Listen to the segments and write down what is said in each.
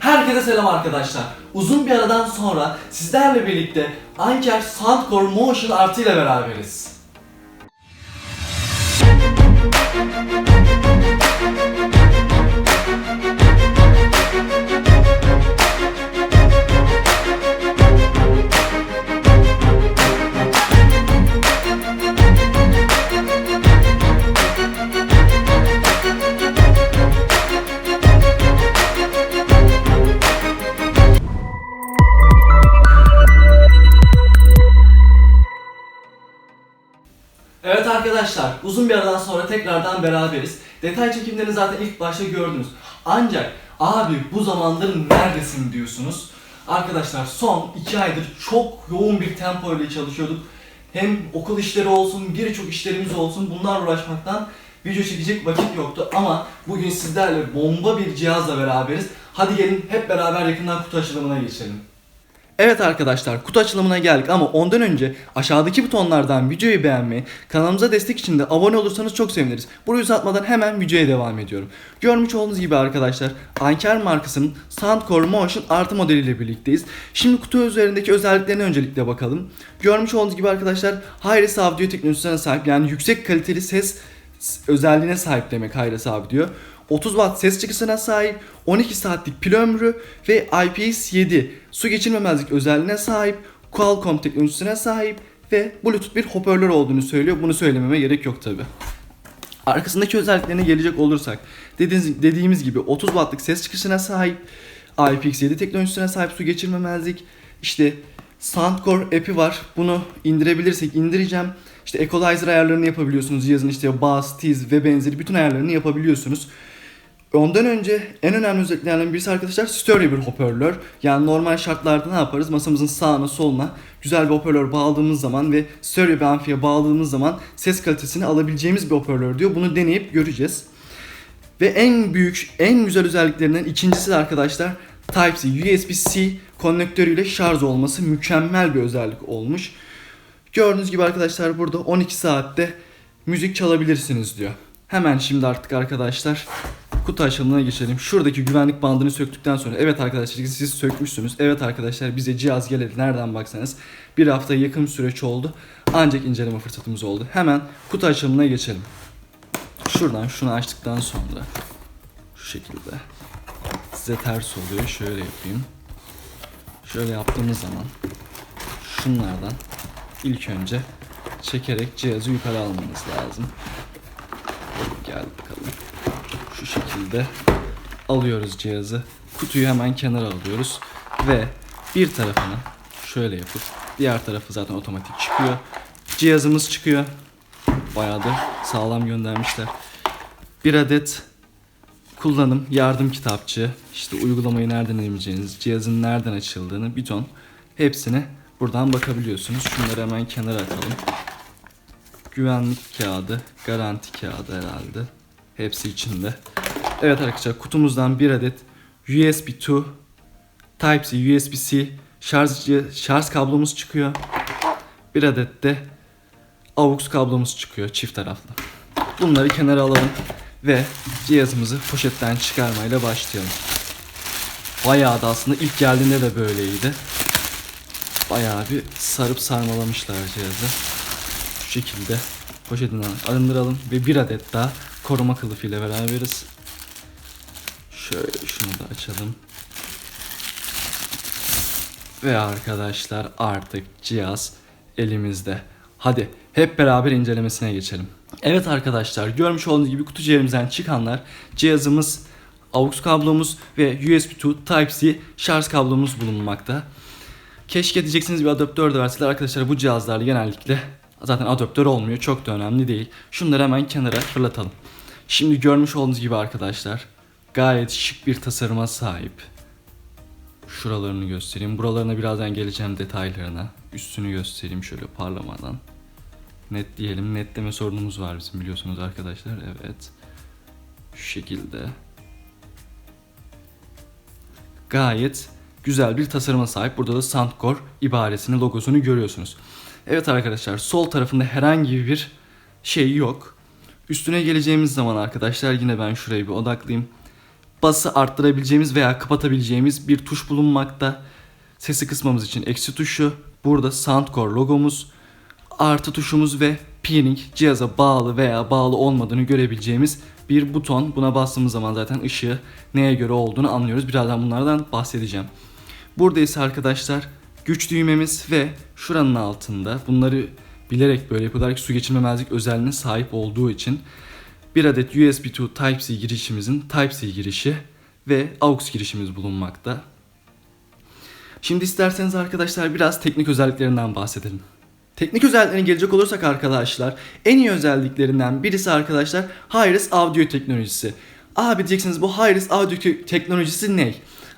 Herkese selam arkadaşlar. Uzun bir aradan sonra sizlerle birlikte Anker Soundcore Motion Artı ile beraberiz. Arkadaşlar, uzun bir aradan sonra tekrardan beraberiz. Detay çekimlerini zaten ilk başta gördünüz. Ancak abi bu zamandır neredesin diyorsunuz. Arkadaşlar son iki aydır çok yoğun bir tempo ile çalışıyorduk. Hem okul işleri olsun, birçok işlerimiz olsun bunlarla uğraşmaktan video çekecek vakit yoktu. Ama bugün sizlerle bomba bir cihazla beraberiz. Hadi gelin hep beraber yakından kutu açılımına geçelim. Evet arkadaşlar kutu açılımına geldik ama ondan önce aşağıdaki butonlardan videoyu beğenmeyi, kanalımıza destek için de abone olursanız çok seviniriz. Burayı uzatmadan hemen videoya devam ediyorum. Görmüş olduğunuz gibi arkadaşlar Anker markasının Soundcore Motion artı modeliyle birlikteyiz. Şimdi kutu üzerindeki özelliklerine öncelikle bakalım. Görmüş olduğunuz gibi arkadaşlar Hi-Res audio teknolojisine sahip yani yüksek kaliteli ses özelliğine sahip demek Hi-Res audio. 30 watt ses çıkışına sahip, 12 saatlik pil ömrü ve IPS7 su geçirmemezlik özelliğine sahip, Qualcomm teknolojisine sahip ve Bluetooth bir hoparlör olduğunu söylüyor. Bunu söylememe gerek yok tabi. Arkasındaki özelliklerine gelecek olursak dediğimiz, dediğimiz gibi 30 wattlık ses çıkışına sahip, IPX7 teknolojisine sahip su geçirmemezlik, işte Soundcore app'i var. Bunu indirebilirsek indireceğim. İşte equalizer ayarlarını yapabiliyorsunuz. Cihazın işte bass, tiz ve benzeri bütün ayarlarını yapabiliyorsunuz. Ondan önce en önemli özelliklerden birisi arkadaşlar stereo bir hoparlör. Yani normal şartlarda ne yaparız? Masamızın sağına soluna güzel bir hoparlör bağladığımız zaman ve stereo bir amfiye bağladığımız zaman ses kalitesini alabileceğimiz bir hoparlör diyor. Bunu deneyip göreceğiz. Ve en büyük, en güzel özelliklerinden ikincisi de arkadaşlar Type-C, USB-C konnektörüyle şarj olması mükemmel bir özellik olmuş. Gördüğünüz gibi arkadaşlar burada 12 saatte müzik çalabilirsiniz diyor. Hemen şimdi artık arkadaşlar kutu açılımına geçelim. Şuradaki güvenlik bandını söktükten sonra evet arkadaşlar siz sökmüşsünüz. Evet arkadaşlar bize cihaz geleli nereden baksanız bir hafta yakın süreç oldu. Ancak inceleme fırsatımız oldu. Hemen kutu açılımına geçelim. Şuradan şunu açtıktan sonra şu şekilde size ters oluyor. Şöyle yapayım. Şöyle yaptığımız zaman şunlardan ilk önce çekerek cihazı yukarı almanız lazım. Gel bakalım. Şu şekilde alıyoruz cihazı. Kutuyu hemen kenara alıyoruz ve bir tarafını şöyle yapıp diğer tarafı zaten otomatik çıkıyor. Cihazımız çıkıyor. Bayağı da sağlam göndermişler. Bir adet kullanım yardım kitapçığı, işte uygulamayı nereden indireceğiniz, cihazın nereden açıldığını, bir ton hepsine buradan bakabiliyorsunuz. Şunları hemen kenara atalım. Güvenlik kağıdı, garanti kağıdı herhalde. Hepsi içinde. Evet arkadaşlar kutumuzdan bir adet USB 2, Type-C, USB-C şarj, şarj kablomuz çıkıyor. Bir adet de AUX kablomuz çıkıyor çift taraflı. Bunları kenara alalım ve cihazımızı poşetten çıkarmayla başlayalım. Bayağı da aslında ilk geldiğinde de böyleydi. Bayağı bir sarıp sarmalamışlar cihazı. Şu şekilde poşetinden arındıralım ve bir adet daha koruma kılıfı ile beraberiz. Şöyle şunu da açalım. Ve arkadaşlar artık cihaz elimizde. Hadi hep beraber incelemesine geçelim. Evet arkadaşlar görmüş olduğunuz gibi kutu ciğerimizden çıkanlar cihazımız, AUX kablomuz ve USB 2 Type-C şarj kablomuz bulunmakta. Keşke diyeceksiniz bir adaptör de verseler arkadaşlar bu cihazlarla genellikle zaten adaptör olmuyor çok da önemli değil. Şunları hemen kenara fırlatalım. Şimdi görmüş olduğunuz gibi arkadaşlar gayet şık bir tasarıma sahip. Şuralarını göstereyim. Buralarına birazdan geleceğim detaylarına. Üstünü göstereyim şöyle parlamadan. Net diyelim. Netleme sorunumuz var bizim biliyorsunuz arkadaşlar. Evet. Şu şekilde. Gayet güzel bir tasarıma sahip. Burada da Soundcore ibaresini, logosunu görüyorsunuz. Evet arkadaşlar sol tarafında herhangi bir şey yok. Üstüne geleceğimiz zaman arkadaşlar yine ben şuraya bir odaklayayım. bası arttırabileceğimiz veya kapatabileceğimiz bir tuş bulunmakta. Sesi kısmamız için eksi tuşu, burada Soundcore logomuz, artı tuşumuz ve peering cihaza bağlı veya bağlı olmadığını görebileceğimiz bir buton. Buna bastığımız zaman zaten ışığı neye göre olduğunu anlıyoruz. Birazdan bunlardan bahsedeceğim. Burada ise arkadaşlar güç düğmemiz ve şuranın altında bunları bilerek böyle yapıyorlar su geçirmemezlik özelliğine sahip olduğu için bir adet USB to Type-C girişimizin Type-C girişi ve AUX girişimiz bulunmakta. Şimdi isterseniz arkadaşlar biraz teknik özelliklerinden bahsedelim. Teknik özelliklerine gelecek olursak arkadaşlar en iyi özelliklerinden birisi arkadaşlar Hi-Res audio teknolojisi. Abi diyeceksiniz bu Hi-Res audio te- teknolojisi ne?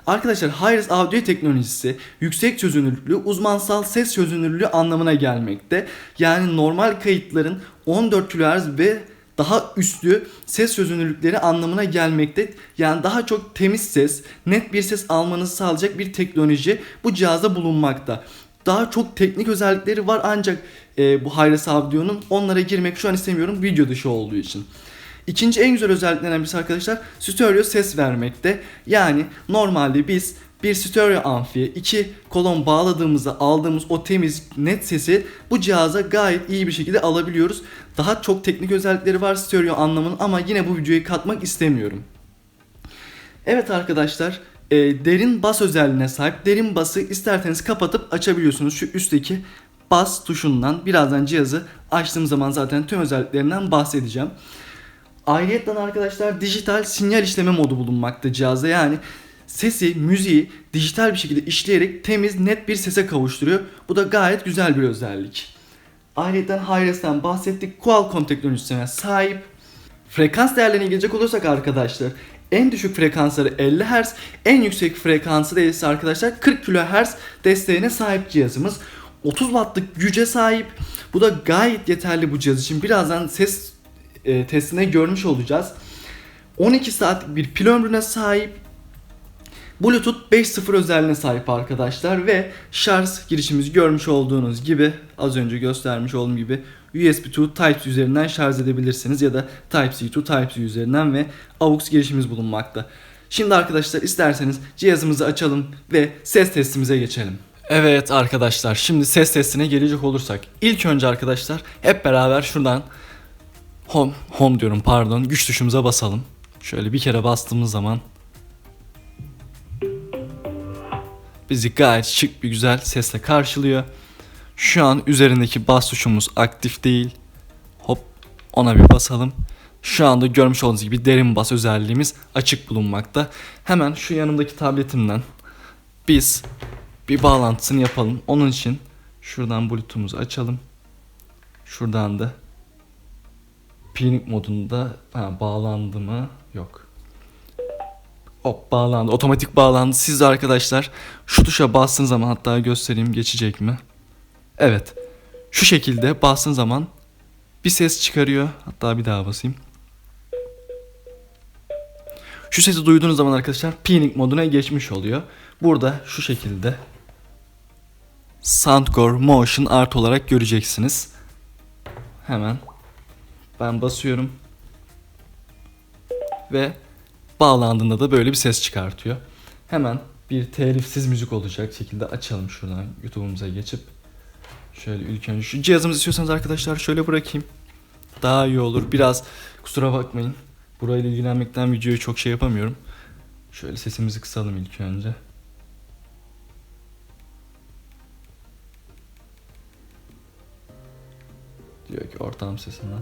Arkadaşlar Hi-Res audio teknolojisi yüksek çözünürlüklü uzmansal ses çözünürlüğü anlamına gelmekte. Yani normal kayıtların 14 kHz ve daha üstlü ses çözünürlükleri anlamına gelmekte. Yani daha çok temiz ses, net bir ses almanızı sağlayacak bir teknoloji bu cihazda bulunmakta. Daha çok teknik özellikleri var ancak e, bu Hi-Res Audio'nun onlara girmek şu an istemiyorum video dışı olduğu için. İkinci en güzel özelliklerinden birisi arkadaşlar stereo ses vermekte. Yani normalde biz bir stereo amfiye iki kolon bağladığımızda aldığımız o temiz net sesi bu cihaza gayet iyi bir şekilde alabiliyoruz. Daha çok teknik özellikleri var stereo anlamının ama yine bu videoyu katmak istemiyorum. Evet arkadaşlar e, derin bas özelliğine sahip. Derin bası isterseniz kapatıp açabiliyorsunuz. Şu üstteki bas tuşundan birazdan cihazı açtığım zaman zaten tüm özelliklerinden bahsedeceğim. Ayrıca arkadaşlar dijital sinyal işleme modu bulunmakta cihazda. Yani sesi, müziği dijital bir şekilde işleyerek temiz, net bir sese kavuşturuyor. Bu da gayet güzel bir özellik. Ayrıca Hi-Res'ten bahsettik. Qualcomm teknolojisine sahip. Frekans değerlerine gelecek olursak arkadaşlar en düşük frekansları 50 Hz, en yüksek frekansı da ise arkadaşlar 40 kHz desteğine sahip cihazımız. 30 wattlık güce sahip. Bu da gayet yeterli bu cihaz için. Birazdan ses e, testine görmüş olacağız. 12 saatlik bir pil ömrüne sahip. Bluetooth 5.0 özelliğine sahip arkadaşlar ve şarj girişimizi görmüş olduğunuz gibi az önce göstermiş olduğum gibi USB to Type-C üzerinden şarj edebilirsiniz ya da Type-C to Type-C üzerinden ve AUX girişimiz bulunmakta. Şimdi arkadaşlar isterseniz cihazımızı açalım ve ses testimize geçelim. Evet arkadaşlar şimdi ses testine gelecek olursak ilk önce arkadaşlar hep beraber şuradan home, home diyorum pardon güç tuşumuza basalım. Şöyle bir kere bastığımız zaman bizi gayet şık bir güzel sesle karşılıyor. Şu an üzerindeki bas tuşumuz aktif değil. Hop ona bir basalım. Şu anda görmüş olduğunuz gibi derin bas özelliğimiz açık bulunmakta. Hemen şu yanımdaki tabletimden biz bir bağlantısını yapalım. Onun için şuradan bluetooth'umuzu açalım. Şuradan da peering modunda ha, bağlandı mı? Yok. Hop bağlandı. Otomatik bağlandı. Siz de arkadaşlar şu tuşa bastığınız zaman hatta göstereyim geçecek mi? Evet. Şu şekilde bastığın zaman bir ses çıkarıyor. Hatta bir daha basayım. Şu sesi duyduğunuz zaman arkadaşlar peering moduna geçmiş oluyor. Burada şu şekilde Soundcore Motion Art olarak göreceksiniz. Hemen ben basıyorum. Ve bağlandığında da böyle bir ses çıkartıyor. Hemen bir telifsiz müzik olacak şekilde açalım şuradan YouTube'umuza geçip. Şöyle ilk önce şu cihazımızı istiyorsanız arkadaşlar şöyle bırakayım. Daha iyi olur. Biraz kusura bakmayın. Burayla ilgilenmekten videoyu çok şey yapamıyorum. Şöyle sesimizi kısalım ilk önce. Diyor ki ortam sesinden.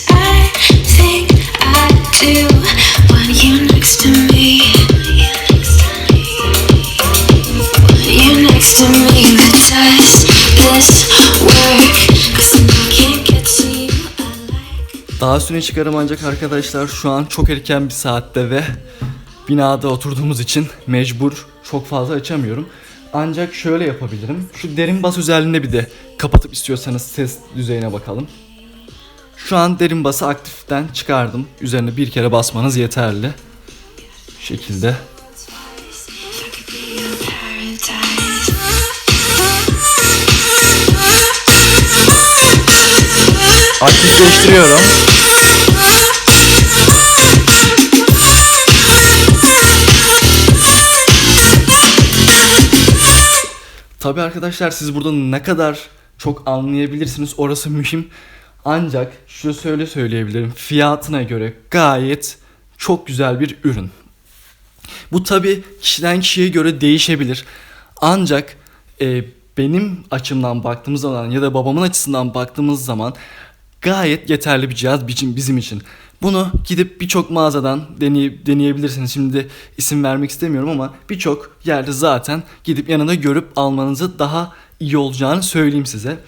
Daha üstüne çıkarım ancak arkadaşlar şu an çok erken bir saatte ve binada oturduğumuz için mecbur çok fazla açamıyorum. Ancak şöyle yapabilirim. Şu derin bas özelliğinde bir de kapatıp istiyorsanız ses düzeyine bakalım. Şu an derin bası aktiften çıkardım. Üzerine bir kere basmanız yeterli. Şu şekilde. Aktifleştiriyorum. Tabi arkadaşlar siz burada ne kadar çok anlayabilirsiniz orası mühim. Ancak şu söyle söyleyebilirim fiyatına göre gayet çok güzel bir ürün. Bu tabi kişiden kişiye göre değişebilir. Ancak e, benim açımdan baktığımız zaman ya da babamın açısından baktığımız zaman gayet yeterli bir cihaz bizim için. Bunu gidip birçok mağazadan deney, deneyebilirsiniz. Şimdi isim vermek istemiyorum ama birçok yerde zaten gidip yanında görüp almanızı daha iyi olacağını söyleyeyim size.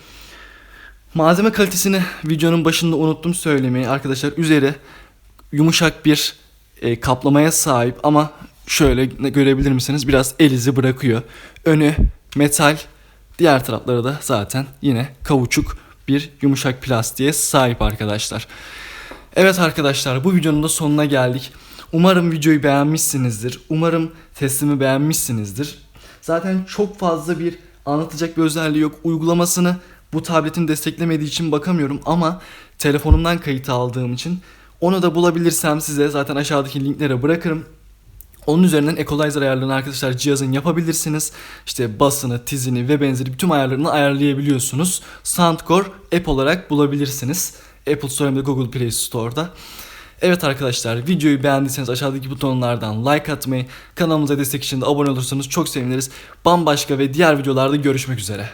Malzeme kalitesini videonun başında unuttum söylemeyi arkadaşlar. Üzeri yumuşak bir e, kaplamaya sahip ama şöyle görebilir misiniz? Biraz el izi bırakıyor. Önü metal, diğer tarafları da zaten yine kauçuk bir yumuşak plastiğe sahip arkadaşlar. Evet arkadaşlar bu videonun da sonuna geldik. Umarım videoyu beğenmişsinizdir. Umarım teslimi beğenmişsinizdir. Zaten çok fazla bir anlatacak bir özelliği yok. Uygulamasını bu tabletin desteklemediği için bakamıyorum ama telefonumdan kayıt aldığım için onu da bulabilirsem size zaten aşağıdaki linklere bırakırım. Onun üzerinden equalizer ayarlarını arkadaşlar cihazın yapabilirsiniz. İşte basını, tizini ve benzeri bütün ayarlarını ayarlayabiliyorsunuz. Soundcore app olarak bulabilirsiniz. Apple Store hem de Google Play Store'da. Evet arkadaşlar videoyu beğendiyseniz aşağıdaki butonlardan like atmayı, kanalımıza destek için de abone olursanız çok seviniriz. Bambaşka ve diğer videolarda görüşmek üzere.